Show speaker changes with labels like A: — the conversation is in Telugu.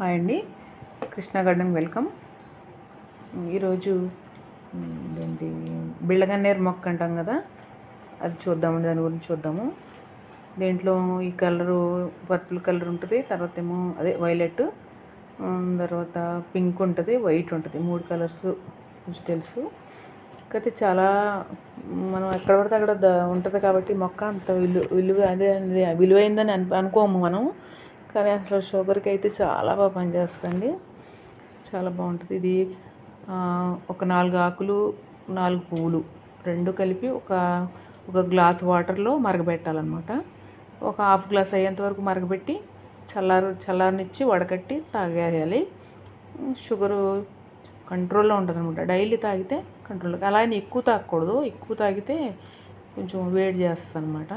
A: హాయ్ అండి. Krishna garden welcome. ఈరోజు ఏంటి ఇదేంటి బిళ్ళగన్నేరు మొక్క అంటాం కదా అది చూద్దామండి దాని గురించి చూద్దాము. దీంట్లో ఈ కలరు పర్పుల్ కలర్ ఉంటుంది తర్వాత ఏమో అదే వైలెట్ తర్వాత పింక్ ఉంటుంది వైట్ ఉంటుంది మూడు కలర్స్ కొంచెం తెలుసు. కాకపోతే చాలా మనం ఎక్కడ పడితే అక్కడ ఉంటుంది కాబట్టి మొక్క అంత విలు విలువ అదే అదే విలువైందని అను అనుకోము మనం. కానీ అసలు షుగర్కి అయితే చాలా బాగా పనిచేస్తుంది చాలా బాగుంటుంది. ఇది ఒక నాలుగు ఆకులు నాలుగు పువ్వులు రెండు కలిపి ఒక ఒక గ్లాస్ వాటర్లో మరగబెట్టాలన్నమాట. ఒక హాఫ్ గ్లాస్ అయ్యేంత వరకు మరగబెట్టి చల్లారు చల్లారనిచ్చి వడకట్టి తాగేయాలి. షుగరు కంట్రోల్లో ఉంటుంది అనమాట డైలీ తాగితే కంట్రోల్ అలా అని ఎక్కువ తాగకూడదు. ఎక్కువ తాగితే కొంచెం వేడి చేస్తుంది అనమాట